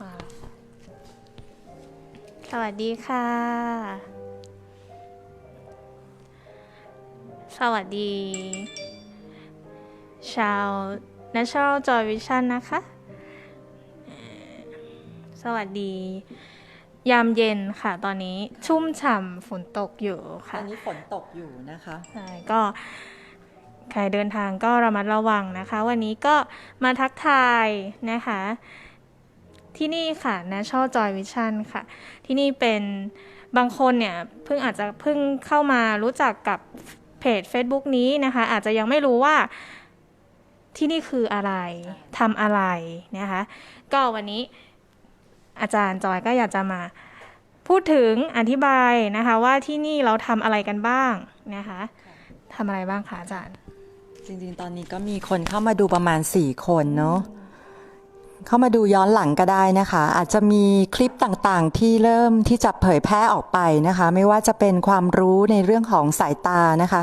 มาสวัสดีค่ะ สวัสดี ชาว National Joy Vision นะคะเอ่อสวัสดี ยามเย็นค่ะ ตอนนี้ชุ่มฉ่ำฝนตกอยู่ตค่ะอนนี้ฝนตกอยู่นะคะ ใช่ก็ ใครเดินทางก็ระมัดระวังนะคะ วันนี้ก็มาทักทายนะคะ ที่นี่ค่ะ National Joy Vision ค่ะ ที่นี่เป็นบางคนเนี่ยเพิ่งอาจจะเพิ่งเข้ามารู้จักกับเพจ Facebook นี้นะคะ อาจจะยังไม่รู้ว่าที่นี่คืออะไรทำอะไรนะคะ ก็วันนี้อาจารย์จอยก็อยากจะมาพูดถึงอธิบายนะคะว่าที่นี่เราทำอะไรกันบ้างนะคะทำอะไรบ้างคะอาจารย์ จริงๆ ตอนนี้ก็มีคนเข้ามาดูประมาณ 4 คนเนาะ เข้ามาดูย้อนหลังก็ได้นะคะ อาจจะมีคลิปต่างๆ ที่เริ่มที่จะเผยแพร่ออกไปนะคะ ไม่ว่าจะเป็นความรู้ในเรื่องของสายตานะคะ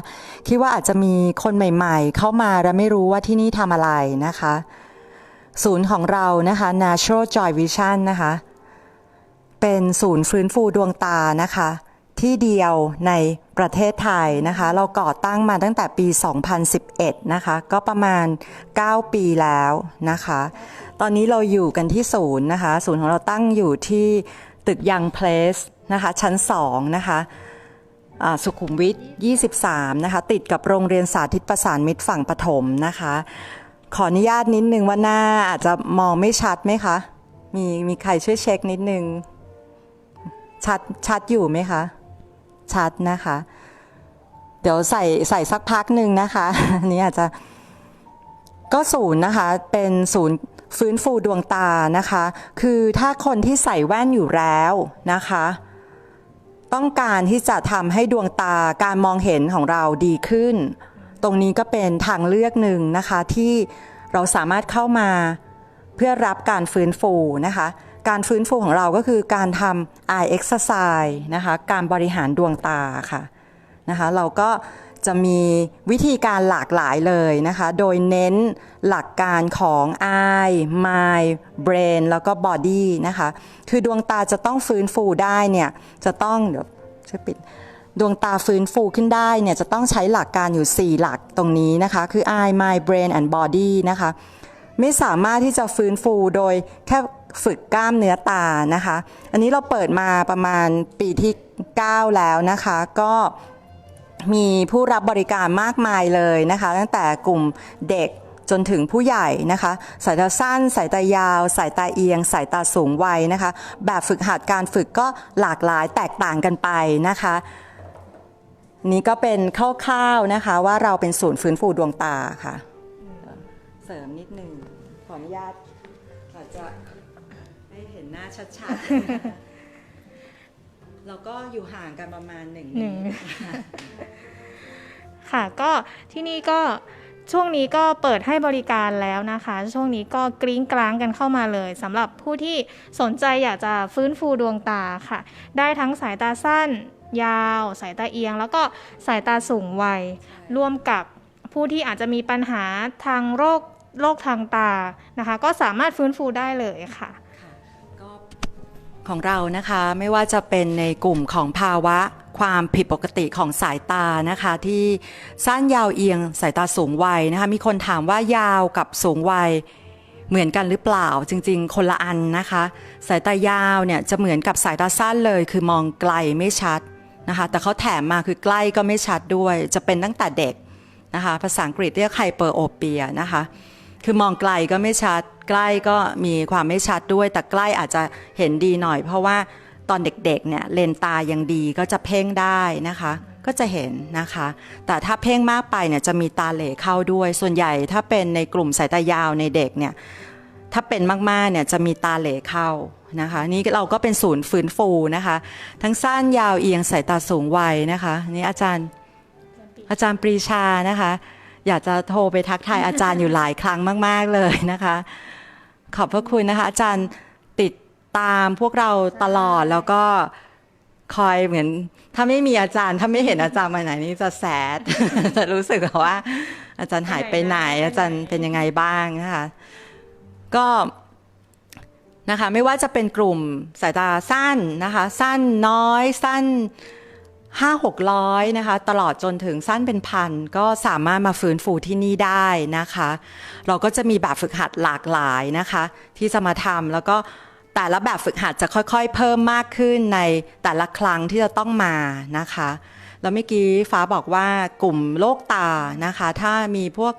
คิดว่าอาจจะมีคนใหม่ๆ เข้ามาและไม่รู้ว่าที่นี่ทำอะไรนะคะ ศูนย์ของเรานะคะ Natural Joy Vision นะคะ เป็นศูนย์ฟื้นฟูดวงตานะคะ ที่เดียวใน ประเทศไทยนะคะ เราก่อตั้งมาตั้งแต่ปี 2011 นะคะ ก็ประมาณ 9 ปีแล้วนะคะ ตอนนี้เราอยู่กันที่ศูนย์นะคะ ศูนย์ของเราตั้งอยู่ที่ตึกยังเพลสนะคะ ชั้น 2 นะคะสุขุมวิท 23 นะคะ ติดกับโรงเรียนสาธิตประสานมิตรฝั่งปฐมนะคะ ขออนุญาตนิดนึงว่าหน้าอาจจะมองไม่ชัดไหมคะ มีมีใครช่วยเช็คนิดนึง ชัดชัดอยู่ไหมคะ ชัดนะคะ เดี๋ยวใส่ใส่สักพักหนึ่งนะคะอันนี้อาจจะก็ศูนย์นะคะ เป็นศูนย์ฟื้นฟูดวงตานะคะ คือถ้าคนที่ใส่แว่นอยู่แล้วนะคะ ต้องการที่จะทำให้ดวงตาการมองเห็นของเราดีขึ้น ตรงนี้ก็เป็นทางเลือกหนึ่งนะคะที่เราสามารถเข้ามาเพื่อรับการฟื้นฟูนะคะ การฟื้นฟูของเราก็คือการทำ eye exercise นะคะการบริหารดวงตาค่ะนะคะเราก็จะมีวิธีการหลากหลายเลยนะคะ โดยเน้นหลักการของ eye mind brain แล้วก็ body นะคะ คือดวงตาจะต้องฟื้นฟูได้เนี่ย จะต้องเดี๋ยวช่วยปิดดวงตาฟื้นฟูขึ้นได้เนี่ย จะต้องใช้หลักการอยู่ 4 หลักตรงนี้นะคะ คือ eye mind brain and body นะคะ ไม่สามารถที่จะฟื้นฟูโดยแค่ ฝึกกล้ามเนื้อตานะคะ อันนี้เราเปิดมาประมาณปีที่ 9 แล้วนะคะ ก็มีผู้รับบริการมากมายเลยนะคะ ตั้งแต่กลุ่มเด็กจนถึงผู้ใหญ่นะคะ สายตาสั้น สายตายาว สายตาเอียง สายตาสูงวัยนะคะ แบบฝึกหัดการฝึกก็หลากหลายแตกต่างกันไปนะคะ นี่ก็เป็นคร่าวๆนะคะว่าเราเป็นศูนย์ฟื้นฟูดวงตาค่ะ เสริมนิดนึงขออนุญาตาชัดๆเราก็อยู่ห่างกันประมาณหนึ่งหนึ่งเมตรค่ะก็ที่นี่ก็ช่วงนี้ก็เปิดให้บริการแล้วนะคะ ช่วงนี้ก็กริ้งกลางกันเข้ามาเลยสำหรับผู้ที่สนใจอยากจะฟื้นฟูดวงตาค่ะ ได้ทั้งสายตาสั้น ยาว สายตาเอียง แล้วก็สายตาสูงวัยร่วมกับผู้ที่อาจจะมีปัญหาทางโรคโรคทางตานะคะ ก็สามารถฟื้นฟูได้เลยค่ะก็ ของเรานะคะไม่ว่าจะเป็นในกลุ่มของภาวะความผิดปกติของสายตานะคะ ที่สั้นยาวเอียงสายตาสูงวัยนะคะ มีคนถามว่ายาวกับสูงวัยเหมือนกันหรือเปล่าจริง ๆ คนละอันนะคะ สายตายาวเนี่ยจะเหมือนกับสายตาสั้นเลย คือมองไกลไม่ชัดนะคะ แต่เขาแถมมาคือใกล้ก็ไม่ชัดด้วย จะเป็นตั้งแต่เด็กนะคะ ภาษาอังกฤษเรียกไฮเปอร์โอเปียนะคะ คือมองไกลก็ไม่ชัด ใกล้ก็มีความไม่ชัดด้วย แต่ใกล้อาจจะเห็นดีหน่อย เพราะว่าตอนเด็กๆเนี่ยเลนตายังดีก็จะเพ่งได้นะคะ ก็จะเห็นนะคะ แต่ถ้าเพ่งมากไปเนี่ยจะมีตาเหล่เข้าด้วย ส่วนใหญ่ถ้าเป็นในกลุ่มสายตายาวในเด็กเนี่ยถ้าเป็นมากๆเนี่ยจะมีตาเหล่เข้านะคะนี่เราก็เป็นศูนย์ฟื้นฟูนะคะ ทั้งสั้นยาวเอียงสายตาสูงวัยนะคะนี่อาจารย์อาจารย์ปรีชานะคะ อยากจะโทรไปทักทายอาจารย์อยู่หลายครั้งมาก ๆ เลยนะคะ ขอบพระคุณนะคะ อาจารย์ติดตามพวกเราตลอดแล้วก็คอยเหมือน ถ้าไม่มีอาจารย์ ถ้าไม่เห็นอาจารย์มาไหนนี่จะแสด จะรู้สึกว่า อาจารย์หายไปไหน อาจารย์เป็นยังไงบ้างนะคะ ก็นะคะ ไม่ว่าจะเป็นกลุ่มสายตาสั้นนะคะ สั้นน้อยสั้น ห้าหกร้อยนะคะ ตลอดจนถึงสั้นเป็นพัน ก็สามารถมาฟื้นฟูที่นี่ได้นะคะ เราก็จะมีแบบฝึกหัดหลากหลายนะคะ ที่จะมาทำแล้วก็แต่ละแบบฝึกหัดจะค่อยๆ เพิ่มมากขึ้นในแต่ละครั้งที่จะต้องมานะคะ แล้วเมื่อกี้ฟ้าบอกว่ากลุ่มโรคตานะคะ ถ้ามีพวก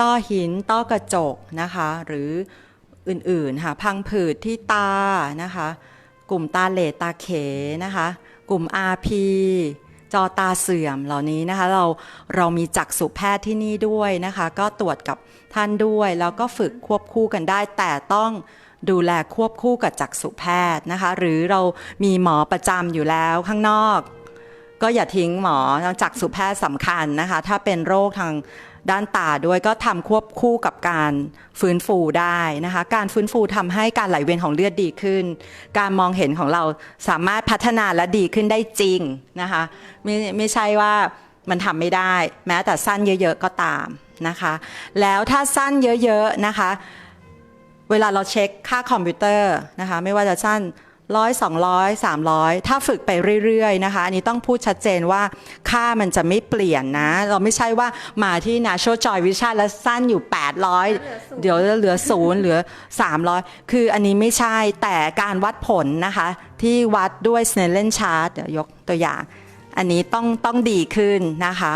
ต้อหิน ต้อกระจกนะคะ หรืออื่นๆค่ะพังผืดที่ตานะคะ กลุ่มตาเหลตาเขนะคะ กลุ่ม RP จอตาเสื่อมเหล่านี้นะคะ เราเรามีจักษุแพทย์ที่นี่ด้วยนะคะ ก็ตรวจกับท่านด้วย แล้วก็ฝึกควบคู่กันได้ แต่ต้องดูแลควบคู่กับจักษุแพทย์นะคะ หรือเรามีหมอประจำอยู่แล้วข้างนอก ก็อย่าทิ้งหมอจักษุแพทย์สำคัญนะคะ ถ้าเป็นโรคทาง ด้านตาด้วยก็ทำควบคู่กับการฟื้นฟูได้นะคะ การฟื้นฟูทำให้การไหลเวียนของเลือดดีขึ้น การมองเห็นของเราสามารถพัฒนาและดีขึ้นได้จริงนะคะไม่ไม่ใช่ว่ามันทำไม่ได้ แม้แต่สั้นเยอะ ๆ ก็ตามนะคะ แล้วถ้าสั้นเยอะ ๆ นะคะ เวลาเราเช็คค่าคอมพิวเตอร์นะคะ ไม่ว่าจะสั้น ร้อยสองร้อยสามร้อยถ้าฝึกไปเรื่อยๆนะคะอันนี้ต้องพูดชัดเจนว่าค่ามันจะไม่เปลี่ยนนะ เราไม่ใช่ว่ามาที่ Natural Joy Vision แล้วสั้นอยู่ 800 เดี๋ยวเหลือศูนย์เหลือ 300 คืออันนี้ไม่ใช่แต่การวัดผลนะคะ ที่วัดด้วย Snellen Chart เดี๋ยวยกตัวอย่าง อันนี้ต้องต้องดีขึ้นนะคะ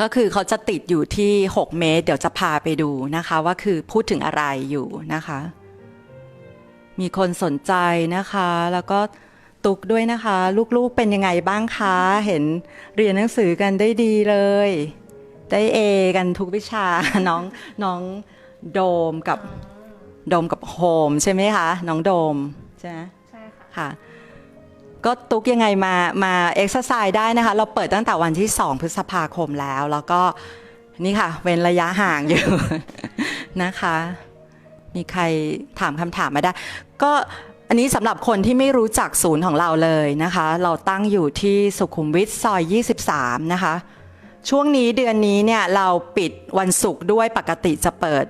ก็คือเขาจะติดอยู่ที่ 6 เมตร เดี๋ยวจะพาไปดูนะคะ ว่าคือพูดถึงอะไรอยู่นะคะ มีคนสนใจนะคะ แล้วก็ตุกด้วยนะคะ ลูกๆเป็นยังไงบ้างคะ เห็นเรียนหนังสือกันได้ดีเลย ได้เอกันทุกวิชาน้องน้องโดมกับโดมกับโฮมใช่ไหมคะน้องโดมใช่ไหมใช่ค่ะค่ะ ก็ตุกยังไงมามาเอ็กซ์ไซส์ได้นะคะ เราเปิดตั้งแต่วันที่ 2 พฤษภาคมแล้ว แล้วก็นี่ค่ะ เว้นระยะห่างอยู่นะคะ มีใครถามคำถามมาได้ ก็อันนี้สำหรับคนที่ไม่รู้จักศูนย์ของเราเลยนะคะ เราตั้งอยู่ที่สุขุมวิทซอย 23 นะคะ ช่วงนี้เดือนนี้เนี่ยเราปิดวันศุกร์ด้วยปกติจะเปิด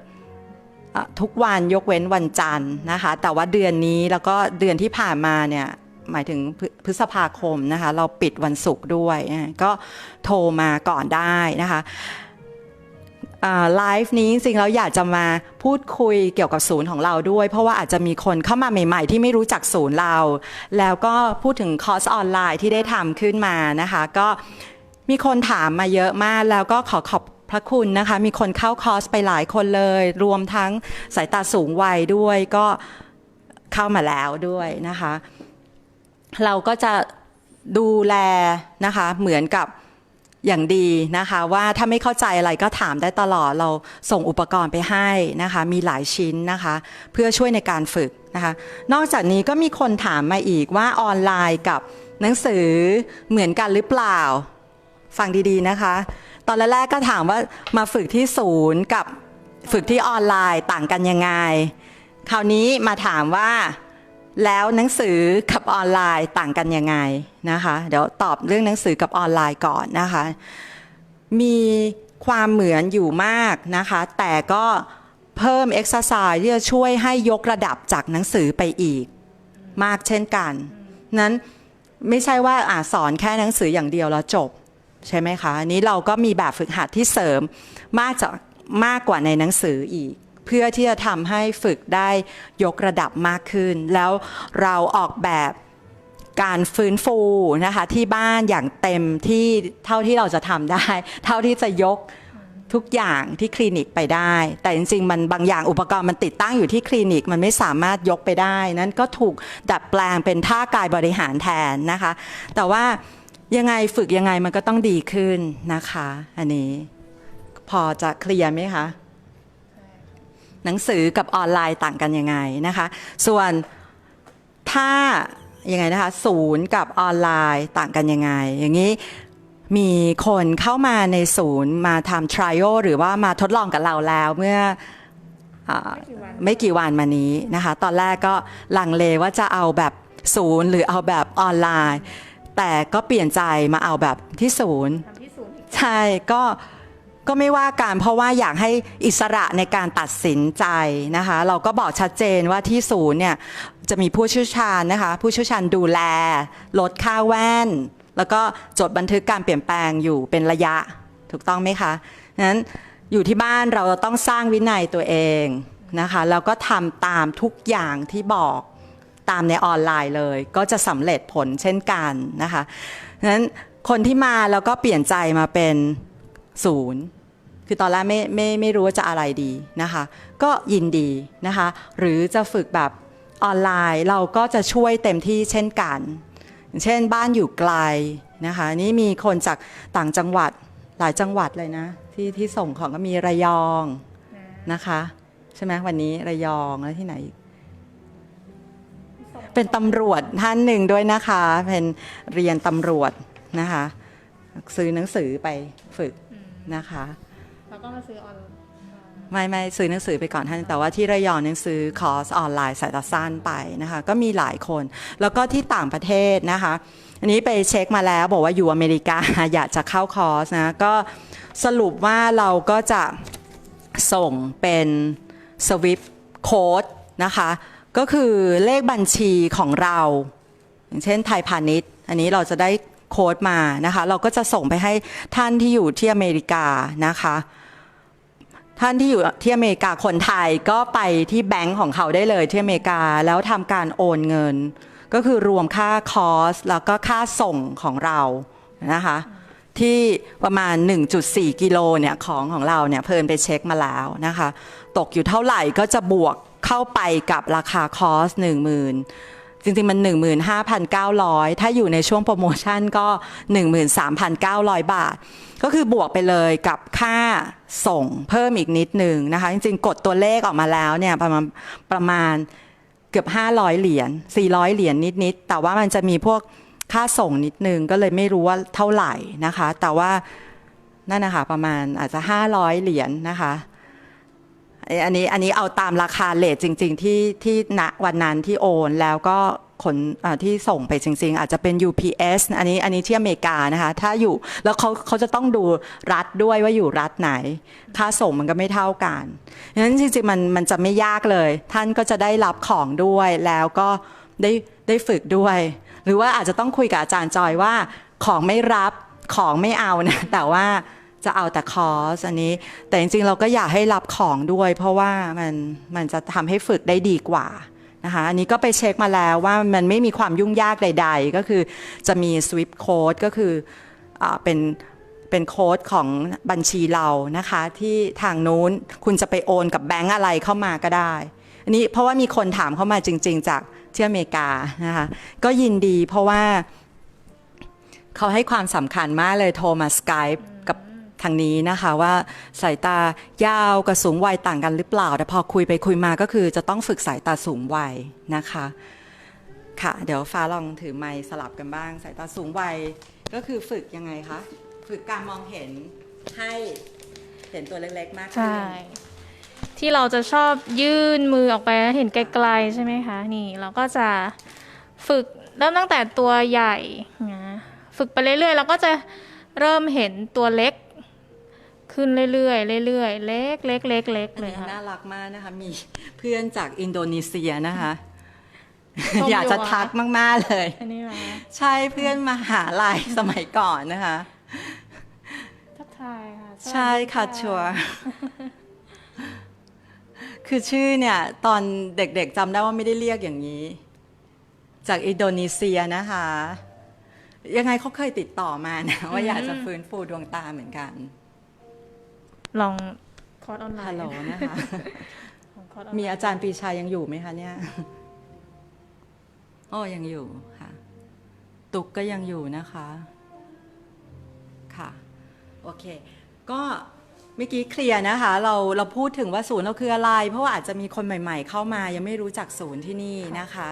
ทุกวันยกเว้นวันจันทร์นะคะ แต่ว่าเดือนนี้แล้วก็เดือนที่ผ่านมาเนี่ยหมายถึงพฤพฤษภาคมนะคะ เราปิดวันศุกร์ด้วย ก็โทรมาก่อนได้นะคะ ไลฟ์นี้จริงๆแล้วอยากจะมาพูดคุยเกี่ยวกับศูนย์ของเราด้วย เพราะว่าอาจจะมีคนเข้ามาใหม่ ๆ ที่ไม่รู้จักศูนย์เรา แล้วก็พูดถึงคอร์สออนไลน์ที่ได้ทำขึ้นมานะคะ ก็มีคนถามมาเยอะมาก แล้วก็ขอขอบพระคุณนะคะ มีคนเข้าคอร์สไปหลายคนเลย รวมทั้งสายตาสูงวัยด้วยก็เข้ามาแล้วด้วยนะคะ เราก็จะดูแลนะคะเหมือนกับ อย่างดีนะคะว่าถ้าไม่เข้าใจอะไรก็ถามได้ตลอดเราส่งอุปกรณ์ไปให้นะคะมีหลายชิ้นนะคะ เพื่อช่วยในการฝึกนะคะนอกจากนี้ก็มีคนถามมาอีกว่าออนไลน์กับหนังสือเหมือนกันหรือเปล่า ฟังดีๆนะคะ ตอนแรกๆก็ถามว่ามาฝึกที่ศูนย์กับฝึกที่ออนไลน์ต่างกันยังไง คราวนี้มาถามว่า แล้วหนังสือกับออนไลน์ต่างกันยังไงนะคะ เดี๋ยวตอบเรื่องหนังสือกับออนไลน์ก่อนนะคะ มีความเหมือนอยู่มากนะคะ แต่ก็เพิ่มเอ็กซ์ไซส์ที่จะช่วยให้ยกระดับจากหนังสือไปอีก มากเช่นกัน นั้นไม่ใช่ว่าอ่าสอนแค่หนังสืออย่างเดียวแล้วจบ ใช่ไหมคะ อันนี้เราก็มีแบบฝึกหัดที่เสริมมากจากมากกว่าในหนังสืออีก เพื่อที่จะทำให้ฝึกได้ยกระดับมากขึ้น แล้วเราออกแบบการฟื้นฟูนะคะที่บ้านอย่างเต็มที่เท่าที่เราจะทำได้ เท่าที่จะยกทุกอย่างที่คลินิกไปได้ แต่จริงๆ มันบางอย่างอุปกรณ์มันติดตั้งอยู่ที่คลินิกมันไม่สามารถยกไปได้ นั้นก็ถูกดัดแปลงเป็นท่ากายบริหารแทนนะคะ แต่ว่ายังไงฝึกยังไงมันก็ต้องดีขึ้นนะคะ อันนี้พอจะเคลียร์ไหมคะ หนังสือกับออนไลน์ต่างกันยังไงนะคะ ส่วนถ้ายังไงนะคะศูนย์กับออนไลน์ต่างกันยังไง อย่างนี้มีคนเข้ามาในศูนย์มาทำ trial หรือว่ามาทดลองกับเราแล้วเมื่ออาไม่กี่วันไม่กี่วันมานี้นะคะ ตอนแรกก็ลังเลว่าจะเอาแบบศูนย์หรือเอาแบบออนไลน์ แต่ก็เปลี่ยนใจมาเอาแบบที่ศูนย์ทำที่ศูนย์อีกใช่ก็ ก็ไม่ว่าการเพราะว่าอยากให้อิสระในการตัดสินใจนะคะ เราก็บอกชัดเจนว่าที่ศูนย์เนี่ยจะมีผู้เชี่ยวชาญนะคะ ผู้เชี่ยวชาญดูแล ลดค่าแว่น แล้วก็จดบันทึกการเปลี่ยนแปลงอยู่เป็นระยะถูกต้องไหมคะนั้นอยู่ที่บ้านเราต้องสร้างวินัยตัวเองนะคะแล้วก็ทำตามทุกอย่างที่บอกตามในออนไลน์เลย ก็จะสำเร็จผลเช่นกันนะคะนั้นคนที่มาแล้วก็เปลี่ยนใจมาเป็น ศูนย์คือตอนแรกไม่ไม่ไม่รู้ว่าจะอะไรดีนะคะ ก็ยินดีนะคะ หรือจะฝึกแบบออนไลน์เราก็จะช่วยเต็มที่เช่นกัน เช่นบ้านอยู่ไกลนะคะ นี่มีคนจากต่างจังหวัดหลายจังหวัดเลยนะ ที่ที่ส่งของก็มีระยองนะคะใช่ไหมวันนี้ระยองแล้วที่ไหน เป็นตำรวจท่านหนึ่งด้วยนะคะ เป็นเรียนตำรวจนะคะ ซื้อหนังสือไปฝึก นะคะ แล้วก็มาซื้อออนไม่ไม่ซื้อหนังสือไปก่อนท่าน แต่ว่าที่ระยองเนี่ยซื้อคอร์สออนไลน์สายตาสั้นไปนะคะ ก็มีหลายคน แล้วก็ที่ต่างประเทศนะคะ อันนี้ไปเช็คมาแล้วบอกว่าอยู่อเมริกาอยากจะเข้าคอร์สนะ ก็สรุปว่าเราก็จะส่งเป็นสวิฟโค้ดนะคะ ก็คือเลขบัญชีของเรา อย่างเช่นไทยพาณิชย์ อันนี้เราจะได้ โค้ดมานะคะ เราก็จะส่งไปให้ท่านที่อยู่ที่อเมริกานะคะ ท่านที่อยู่ที่อเมริกาคนไทยก็ไปที่แบงก์ของเขาได้เลยที่อเมริกาแล้วทำการโอนเงิน ก็คือรวมค่าคอสแล้วก็ค่าส่งของเรานะคะที่ประมาณ 1.4 กิโลเนี่ยของของเราเนี่ยเพลินไปเช็คมาแล้วนะคะ ตกอยู่เท่าไหร่ก็จะบวกเข้าไปกับราคาคอส 10,000 จริงๆ มัน 15,900 ถ้าอยู่ในช่วงโปรโมชั่นก็ 13,900 บาท ก็คือบวกไปเลยกับค่าส่งเพิ่มอีกนิดหนึ่งนะคะ จริงๆ กดตัวเลขออกมาแล้วเนี่ยประมาณประมาณเกือบ 500 เหรียญ 400 เหรียญนิดๆ แต่ว่ามันจะมีพวกค่าส่งนิดนึงก็เลยไม่รู้ว่าเท่าไหร่นะคะ แต่ว่านั่นนะคะประมาณอาจจะ 500 เหรียญนะคะ อันนี้อันนี้เอาตามราคาเลทจริง ๆ ที่ที่ณวันนั้นที่โอนแล้วก็ขนที่ส่งไปจริง ๆ อาจจะเป็น UPS อันนี้อันนี้ที่อเมริกานะคะ ถ้าอยู่แล้วเขาเขาจะต้องดูรัฐด้วยว่าอยู่รัฐไหน ค่าส่งมันก็ไม่เท่ากันดังนั้นจริงๆมันมันจะไม่ยากเลย ท่านก็จะได้รับของด้วยแล้วก็ได้ได้ฝึกด้วย หรือว่าอาจจะต้องคุยกับอาจารย์จอยว่าของไม่รับของไม่เอานะแต่ว่า จะเอาแต่คอร์สอันนี้ แต่จริงๆเราก็อยากให้รับของด้วย เพราะว่ามันมันจะทำให้ฝึกได้ดีกว่านะคะอันนี้ก็ไปเช็คมาแล้วว่ามันไม่มีความยุ่งยากใด ๆ ก็คือจะมี Swift Code ก็คืออเป็นเป็นโค้ดของบัญชีเรานะคะ ที่ทางนู้นคุณจะไปโอนกับแบงก์อะไรเข้ามาก็ได้ อันนี้เพราะว่ามีคนถามเข้ามาจริง ๆ จากที่อเมริกานะคะก็ยินดีเพราะว่าเขาให้ความสำคัญมากเลยโทรมาสกายกับ ทางนี้นะคะว่าสายตายาวกับสูงวัยต่างกันหรือเปล่า แต่พอคุยไปคุยมาก็คือจะต้องฝึกสายตาสูงวัยนะคะ ค่ะ เดี๋ยวฟ้าลองถือไมค์สลับกันบ้าง สายตาสูงวัยก็คือฝึกยังไงคะ ฝึกการมองเห็นให้เห็นตัวเล็กๆมากขึ้ใช่นที่เราจะชอบยื่นมือออกไปแล้วเห็นไกลๆใช่ไหมคะ นี่เราก็จะฝึกเริ่มตั้งแต่ตัวใหญ่นะฝึกไปเรื่อยๆเราก็จะเริ่มเห็นตัวเล็ก ขึ้นเรื่อยๆเรื่อยๆเล็กเล็กเล็กเล็กอันเลยนี้ค่ะน่ารักมากนะคะมีเพื่อนจากอินโดนีเซียนะคะชมอยู่อยากจะเหรอทักมาก ๆ เลย อันนี้เหรอใช่เพื่อนมหาลัยสมัยก่อนนะคะ ทักทายค่ะสวัสดีใช่ค่ะชัวร์คือชื่อเนี่ย ตอนเด็กๆจำได้ว่าไม่ได้เรียกอย่างนี้ จากอินโดนีเซียนะคะ ยังไงเขาเคยติดต่อมานะ ว่าอยากจะฟื้นฟูดวงตาเหมือนกัน ลองคอร์สออนไลน์ฮัลโหลนะคะ ของคอร์สออนไลน์มีอาจารย์ปรีชายังอยู่ไหมคะเนี่ยอ๋อยังอยู่ค่ะ ตุกก็ยังอยู่นะคะ ค่ะ โอเค ก็เมื่อกี้เคลียร์นะคะ เราเราพูดถึงว่าศูนย์เราคืออะไร เพราะว่าอาจจะมีคนใหม่ ๆ เข้ามา ยังไม่รู้จักศูนย์ที่นี่นะคะ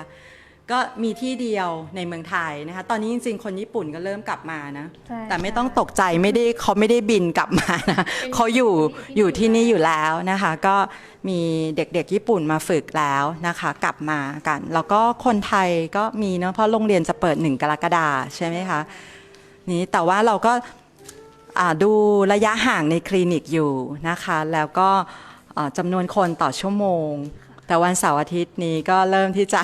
ก็มีที่เดียวในเมืองไทยนะคะ ตอนนี้จริงๆ คนญี่ปุ่นก็เริ่มกลับมานะ ใช่แต่ไม่ต้องตกใจไม่ได้เขาไม่ได้บินกลับมานะเขาอยู่อยู่ที่นี่อยู่แล้วนะคะ ก็มีเด็กๆญี่ปุ่นมาฝึกแล้วนะคะ กลับมากัน แล้วก็คนไทยก็มีเนาะเพราะโรงเรียนจะเปิดหนึ่งกรกฎาใช่ไหมคะนี่แต่ว่าเราก็อ่าดูระยะห่างในคลินิกอยู่นะคะ แล้วก็อ่าจำนวนคนต่อชั่วโมง แต่วันเสาร์อาทิตย์นี้ก็เริ่มที่จะ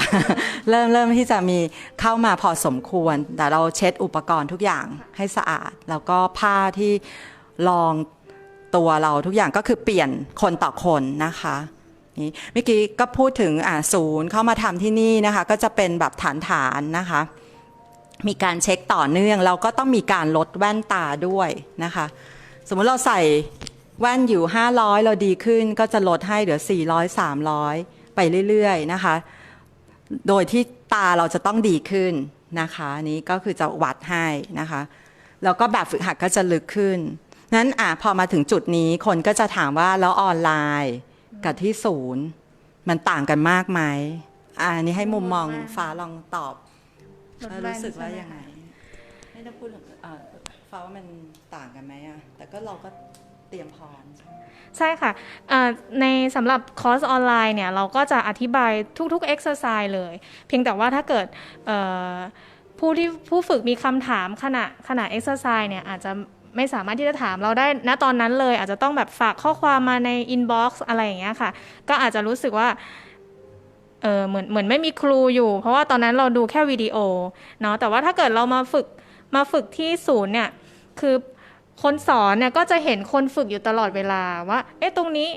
เริ่มเริ่มที่จะมีเข้ามาพอสมควร แต่เราเช็ดอุปกรณ์ทุกอย่างให้สะอาด แล้วก็ผ้าที่รองตัวเราทุกอย่างก็คือเปลี่ยนคนต่อคนนะคะนี่เมื่อกี้ก็พูดถึงอ่าศูนย์เข้ามาทำที่นี่นะคะ ก็จะเป็นแบบฐานฐานๆนะคะ มีการเช็คต่อเนื่อง เราก็ต้องมีการลดแว่นตาด้วยนะคะ สมมติเราใส่แว่นอยู่ 500 เราดีขึ้นก็จะลดให้เหลือ 400 300 ไปเรื่อยๆนะคะ โดยที่ตาเราจะต้องดีขึ้นนะคะอันนี้ก็คือจะวัดให้นะคะแล้วก็แบบฝึกหัดก็จะลึกขึ้นนั้นอะพอมาถึงจุดนี้คนก็จะถามว่าแล้วออนไลน์กับที่ศูนย์ มันต่างกันมากไหมอ่าอันนี้ให้มุมมองฟ้าลองตอบลดเออแว่นรู้สึกว่าใช่ไหมยังไงไม่ต้องพูดเอ่อฟ้าว่ามันต่างกันไหมอะแต่ก็เราก็เตรียมพร้อม ใช่ค่ะในสำหรับคอร์สออนไลน์เนี่ย เราก็จะอธิบายทุกๆ exercise เลย เพียงแต่ว่าถ้าเกิดผู้ที่ผู้ฝึกมีคำถามขณะขณะ exercise เนี่ย อาจจะไม่สามารถที่จะถามเราได้ณตอนนั้นเลย อาจจะต้องแบบฝากข้อความมาใน inbox อะไรอย่างเงี้ยค่ะ ก็อาจจะรู้สึกว่าเออเหมือนเหมือนไม่มีครูอยู่ เพราะว่าตอนนั้นเราดูแค่วิดีโอเนาะแต่ว่าถ้าเกิดเรามาฝึกมาฝึกที่ศูนย์เนี่ย คือ คนสอนเนี่ยก็จะเห็นคนฝึกอยู่ตลอดเวลาว่า เอ๊ะตรงนี้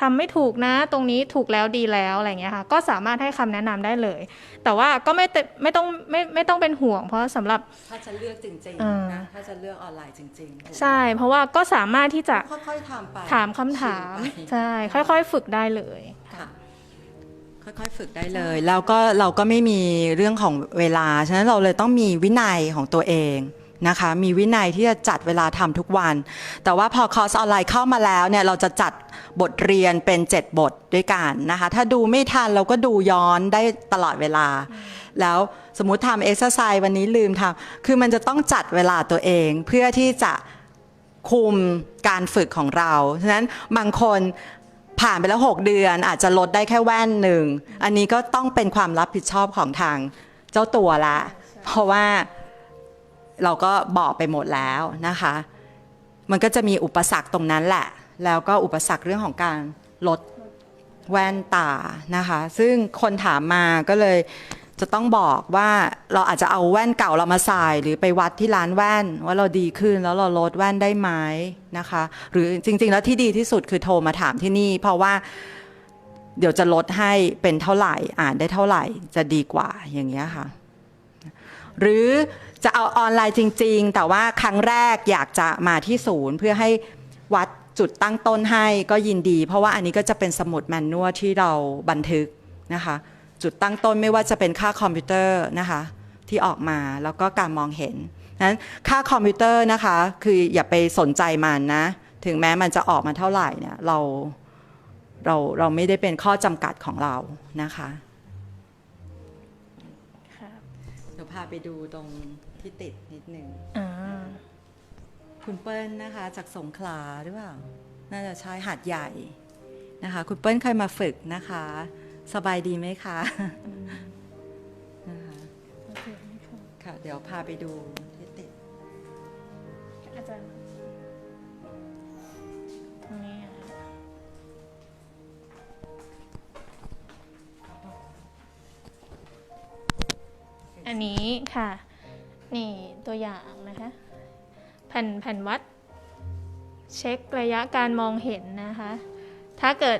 ทำไม่ถูกนะ ตรงนี้ถูกแล้วดีแล้วอะไรเงี้ยค่ะ ก็สามารถให้คำแนะนำได้เลย แต่ว่าก็ไม่เตไม่ต้องไม่ไม่ต้องเป็นห่วง เพราะสำหรับถ้าจะเลือกจริงอ่าๆนะถ้าจะเลือกออนไลน์จริง ๆ ใช่ เพราะว่าก็สามารถที่จะค่อยๆทำไปถามคำถามชิมไปใช่ค่อย ๆ ฝึกได้เลยค่ะค่อยๆฝึกได้เลย แล้วก็เราก็ไม่มีเรื่องของเวลาฉะนั้นเราเลยต้องมีวินัยของตัวเอง นะคะ มีวินัยที่จะจัดเวลาทำทุกวัน แต่ว่าพอคอร์สออนไลน์เข้ามาแล้วเนี่ยเราจะจัดบทเรียนเป็น 7 บทด้วยกันนะคะ ถ้าดูไม่ทันเราก็ดูย้อนได้ตลอดเวลา แล้วสมมติทำเอ็กซ์ไซส์วันนี้ลืมทำคือมันจะต้องจัดเวลาตัวเองเพื่อที่จะคุมการฝึกของเรา ฉะนั้นบางคนผ่านไปแล้ว 6 เดือนอาจจะลดได้แค่แว่นหนึ่ง อันนี้ก็ต้องเป็นความรับผิดชอบของทางเจ้าตัวละ เพราะว่า เราก็บอกไปหมดแล้วนะคะ มันก็จะมีอุปสรรคตรงนั้นแหละ แล้วก็อุปสรรคเรื่องของการลดแว่นตานะคะ ซึ่งคนถามมาก็เลยจะต้องบอกว่าเราอาจจะเอาแว่นเก่าเรามาใส่หรือไปวัดที่ร้านแว่น ว่าเราดีขึ้นแล้วเราลดแว่นได้ไหมนะคะ หรือจริง ๆ แล้วที่ดีที่สุดคือโทรมาถามที่นี่ เพราะว่าเดี๋ยวจะลดให้เป็นเท่าไหร่ อ่านได้เท่าไหร่จะดีกว่าอย่างเงี้ยค่ะ หรือ จะเอาออนไลน์จริง ๆ แต่ว่าครั้งแรกอยากจะมาที่ศูนย์เพื่อให้วัดจุดตั้งต้นให้ก็ยินดี เพราะว่าอันนี้ก็จะเป็นสมุดแมนนวลที่เราบันทึกนะคะ จุดตั้งต้นไม่ว่าจะเป็นค่าคอมพิวเตอร์นะคะที่ออกมาแล้วก็การมองเห็นนั้นค่าคอมพิวเตอร์นะคะคืออย่าไปสนใจมันนะ ถึงแม้มันจะออกมาเท่าไหร่เนี่ยเราเราเราไม่ได้เป็นข้อจำกัดของเรานะคะเดี๋ยวพาไปดูตรง ที่ติดนิดนึงอ่าคุณเปิ้ลนะคะจากสงขลาหรือเปล่า น่าจะใช้หาดใหญ่นะคะ คุณเปิ้ลเคยมาฝึกนะคะ สบายดีไหมคะนะคะค่ะ เดี๋ยวพาไปดูที่ติดอาจารย์ตรงนี้อะอันนี้ค่ะ นี่ตัวอย่างนะคะ แผ่นแผ่นวัด เช็คระยะการมองเห็นนะคะ ถ้าเกิด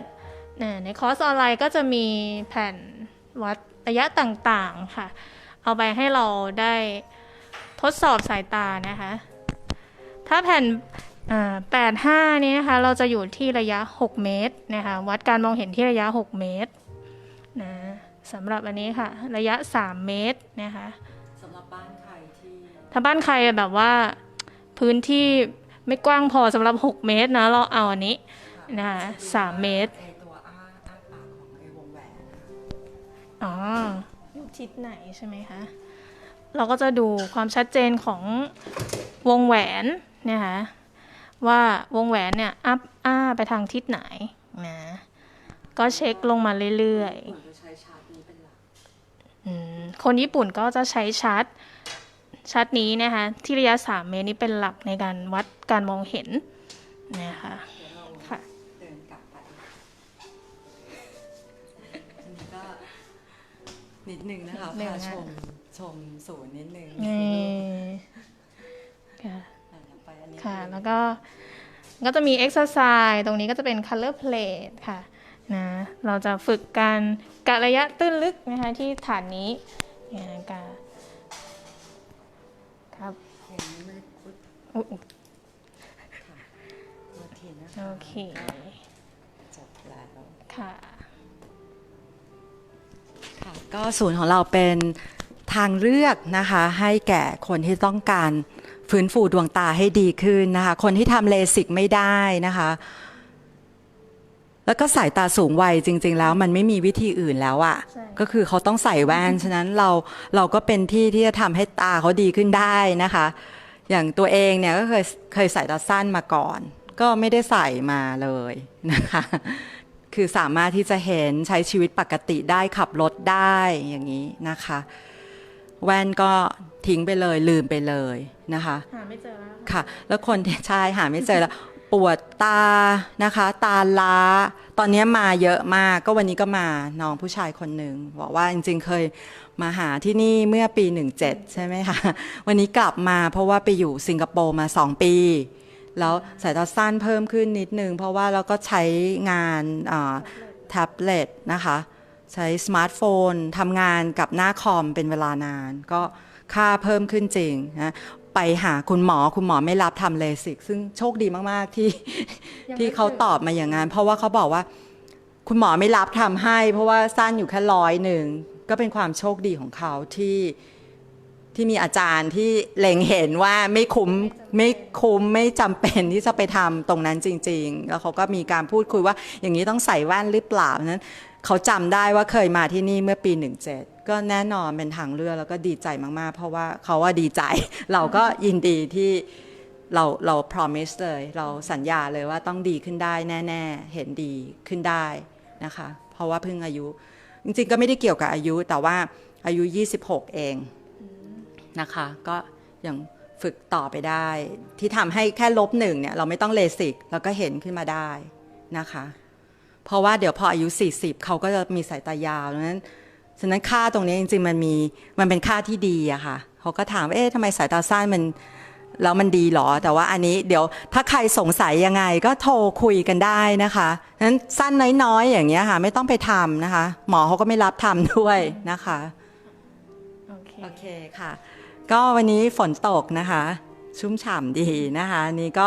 ในคอร์สออนไลน์ก็จะมีแผ่นวัดระยะต่างๆค่ะ เอาไปให้เราได้ทดสอบสายตานะคะ ถ้าแผ่นแปดห้านี้นะคะ เราจะอยู่ที่ระยะ 6 เมตรนะคะ วัดการมองเห็นที่ระยะ 6 เมตรนะสำหรับอันนี้ค่ะ ระยะ 3 เมตรนะคะสำหรับบ้านครที่ ถ้าบ้านใครแบบว่าพื้นที่ไม่กว้างพอสำหรับ 6 เมตรนะ เราเอาอันนี้นะคะ3เมตรไอตัวอ้าอ้าปากของไอวงแหวนนะคะอ๋ออยู่ทิศไหนใช่ไหมคะ เราก็จะดูความชัดเจนของวงแหวนนะคะว่าวงแหวนเนี่ยอัพอ้าไปทางทิศไหนนะก็เช็คลงมาเรื่อยผมจะใช้ชาร์ตนี้เป็นหลักๆอืมคนญี่ปุ่นก็จะใช้ชาร์ต ชัดนี้นะคะ ที่ระยะ 3 เมตรนี้เป็นหลักในการวัดการมองเห็นนะคะค่ะเดินกลับไปอันนี้ก็นิดนึงนะคะนิดนึงพานะชมชมศูนย์นิดนึงนี่ค่ะอะเดี๋ยวไปอันนี้ค่ะ แล้วก็ก็จะมี exercise ตรงนี้ก็จะเป็น color plate ค่ะนะเราจะฝึกการกะระยะตื้นลึกนะคะที่ฐานนี้เนี่ยนะ ครับเห็นไหมอุ๊ยอุ๊ยค่ะโอเคนะคะโอเคจบแล้วค่ะ ค่ะ ก็ศูนย์ของเราเป็นทางเลือกนะคะ ให้แก่คนที่ต้องการฟื้นฟูดวงตาให้ดีขึ้นนะคะ คนที่ทำเลสิกไม่ได้นะคะ แล้วก็สายตาสูงวัยจริง ๆ แล้วมันไม่มีวิธีอื่นแล้วอะใช่ ก็คือเขาต้องใส่แว่น ฉะนั้นเราเราก็เป็นที่ที่จะทำให้ตาเขาดีขึ้นได้นะคะ อย่างตัวเองเนี่ยก็เคยเคยใส่ตาสั้นมาก่อน ก็ไม่ได้ใส่มาเลยนะคะ คือสามารถที่จะเห็นใช้ชีวิตปกติได้ขับรถได้อย่างนี้นะคะ แว่นก็ทิ้งไปเลยลืมไปเลยนะคะ หาไม่เจอแล้วค่ะ ค่ะ แล้วคนที่ชายหาไม่เจอแล้ว ปวดตานะคะ ตาล้า ตอนนี้มาเยอะมากก็วันนี้ก็มาน้องผู้ชายคนหนึ่งบอกว่าจริงๆเคยมาหาที่นี่เมื่อปี 17 ใช่ไหมคะวันนี้กลับมาเพราะว่าไปอยู่สิงคโปร์มา 2 ปี แล้วสายตาสั้นเพิ่มขึ้นนิดนึง เพราะว่าเราก็ใช้งานแท็บเล็ตนะคะ ใช้สมาร์ทโฟนทำงานกับหน้าคอมเป็นเวลานาน ก็ค่าเพิ่มขึ้นจริงนะ ไปหาคุณหมอคุณหมอไม่รับทำเลสิก ซึ่งโชคดีมากๆที่ยังไม่ที่เขาถึงตอบมาอย่างนั้นเพราะว่าเขาบอกว่า คุณหมอไม่รับทำให้ เพราะว่าสั้นอยู่แค่ร้อยหนึ่งก็เป็นความโชคดีของเขาที่ที่มีอาจารย์ที่เล็งเห็นว่าไม่คุ้มไม่คุ้มไม่จำเป็นที่จะไปทำตรงนั้นจริง ๆ แล้วเขาก็มีการพูดคุยว่าอย่างนี้ต้องใส่แว่นหรือเปล่านั้น เขาจำได้ว่าเคยมาที่นี่เมื่อปี 17 ก็แน่นอนเป็นทางเลือกแล้วก็ดีใจมากๆ เพราะว่าเขาว่าดีใจ เราก็ยินดีที่เราเรา promise เลย เราสัญญาเลยว่าต้องดีขึ้นได้แน่ ๆ เห็นดีขึ้นได้นะคะ เพราะว่าเพิ่งอายุ จริงๆก็ไม่ได้เกี่ยวกับอายุแต่ว่าอายุ 26 เองนะคะ ก็ยังฝึกต่อไปได้ ที่ทำให้แค่ลบหนึ่งเนี่ย เราไม่ต้องเลสิก แล้วก็เห็นขึ้นมาได้นะคะ เพราะว่าเดี๋ยวพออายุ 40 เขาก็จะมีสายตายาวดังนั้นฉะนั้นค่าตรงนี้จริงๆมันมีมันเป็นค่าที่ดีอะค่ะเขาก็ถามว่าเอ๊ะทำไมสายตาสั้นมันแล้วมันดีหรอ แต่ว่าอันนี้เดี๋ยวถ้าใครสงสัยยังไงก็โทรคุยกันได้นะคะนั้นสั้นน้อยๆอย่างเงี้ยค่ะ ไม่ต้องไปทำนะคะ หมอเขาก็ไม่รับทำด้วยนะคะโอเคโอเคค่ะ ก็วันนี้ฝนตกนะคะ ชุ่มฉ่ำดีนะคะ นี่ก็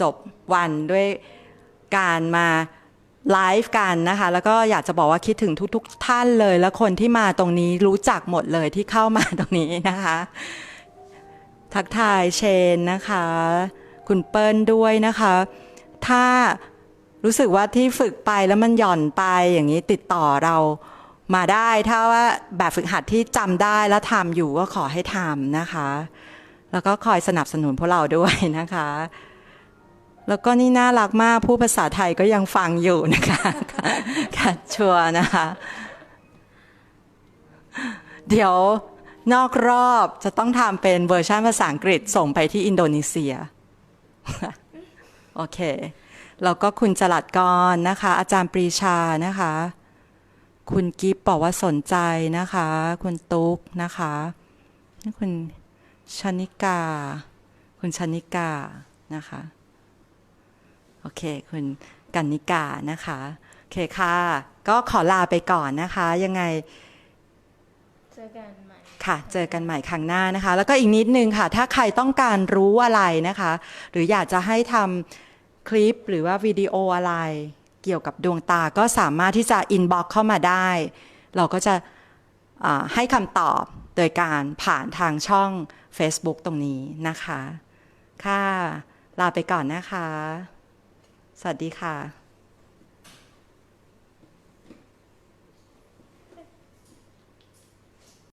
จบวันด้วยการมา ไลฟ์กันนะคะ แล้วก็อยากจะบอกว่าคิดถึงทุก ๆ ท่านเลย แล้วคนที่มาตรงนี้รู้จักหมดเลยที่เข้ามาตรงนี้นะคะ ทักทายเชนนะคะ คุณเปิ้ลด้วยนะคะ ถ้ารู้สึกว่าที่ฝึกไปแล้วมันหย่อนไปอย่างนี้ติดต่อเรามาได้ถ้าว่าแบบฝึกหัดที่จำได้แล้วทำอยู่ก็ขอให้ทำนะคะ แล้วก็คอยสนับสนุนพวกเราด้วยนะคะ แล้วก็นี่น่ารักมากผู้ภาษาไทยก็ยังฟังอยู่นะคะค่ะชัวร์นะคะ เดี๋ยวนอกรอบจะต้องทำเป็นเวอร์ชันภาษาอังกฤษส่งไปที่อินโดนีเซีย โอเค แล้วก็คุณจรัดกรนะคะ อาจารย์ปรีชานะคะ คุณกิฟบอกว่าสนใจนะคะ คุณตุ๊กนะคะนี่คุณชนิกา คุณชนิกานะคะ โอเค คุณกันนิกานะคะโอเคค่ะ ก็ขอลาไปก่อนนะคะ ยังไงเจอกันใหม่ค่ะ เจอกันใหม่ครั้งหน้านะคะ แล้วก็อีกนิดนึงค่ะ ถ้าใครต้องการรู้อะไรนะคะ หรืออยากจะให้ทำคลิปหรือว่าวิดีโออะไรเกี่ยวกับดวงตาก็สามารถที่จะอินบ็อกเข้ามาได้ เราก็จะให้คำตอบโดยการผ่านทางช่อง Facebook ตรงนี้นะคะ ค่ะ ลาไปก่อนนะคะ สวัสดีค่ะ